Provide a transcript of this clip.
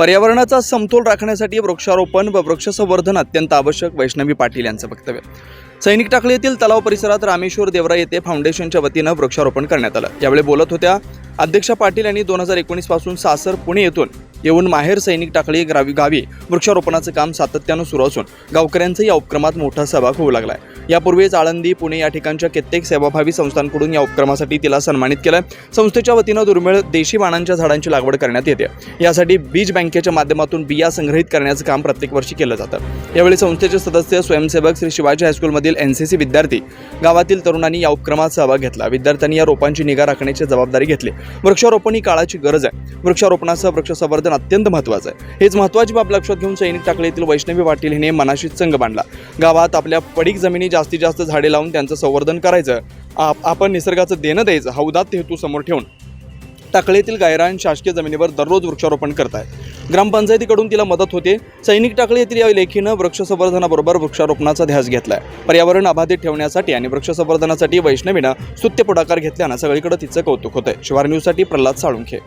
पर्यावरणाचा समतोल राखण्यासाठी वृक्षारोपण व वृक्षसंवर्धन अत्यंत आवश्यक वैष्णवी पाटील यांचं वक्तव्य. सैनिक टाकळी येथील तलाव परिसरात रामेश्वर देवरा येथे फाउंडेशनच्या वतीनं वृक्षारोपण करण्यात आलं. यावेळी बोलत होत्या अध्यक्षा पाटील यांनी दोन हजार एकोणीसपासून सासर पुणे येथून येऊन माहेर सैनिक टाकळी गावी गावी वृक्षारोपणाचं काम सातत्यानं सुरू असून गावकऱ्यांचा या उपक्रमात मोठा सहभाग होऊ लागलाय. यापूर्वीच आळंदी पुणे या ठिकाणच्या कित्येक सेवाभावी संस्थांकडून या उपक्रमासाठी तिला सन्मानित केलं संस्थेच्या वतीनं दुर्मिळ देशी वाणांच्या झाडांची लागवड करण्यात येते. यासाठी बीज बँकेच्या माध्यमातून बिया संग्रहित करण्याचं काम प्रत्येक वर्षी केलं जातं. यावेळी संस्थेचे सदस्य स्वयंसेवक श्री शिवाजी हायस्कूलमधील एन सी सी विद्यार्थी गावातील तरुणांनी या उपक्रमात सहभाग घेतला. विद्यार्थ्यांनी या रोपांची निगा राखण्याची जबाबदारी घेतली. वृक्षारोपण ही काळाची गरज आहे. वृक्षारोपणासह वृक्षसंवर्धन अत्यंत महत्त्वाचं आहे. हेच महत्त्वाची बाब लक्षात घेऊन सैनिक टाकळीतील वैष्णवी पाटील हिने मनाशी संघ बांधला. गावात आपल्या पडीक जमिनी जास्तीत जास्त झाडे लावून त्यांचं संवर्धन करायचं. आप- आपण निसर्गाचं देणं द्यायचं हा उदात्त हेतू समोर ठेवून टाकळीतील गायरान शासकीय जमिनीवर दररोज वृक्षारोपण करत आहे ग्रामपंचायतीकडून तिला मदत होते. सैनिक टाकळी येथील या लेखीनं वृक्षसंवर्धनाबरोबर वृक्षारोपणाचा ध्यास घेतलाय. पर्यावरण अबाधित ठेवण्यासाठी आणि वृक्षसंवर्धनासाठी वैष्णवीनं स्तुत्य पुढाकार घेतल्यानं सगळीकडे तिचं कौतुक होतंय. शिवार न्यूजसाठी प्रल्हाद साळुंखे.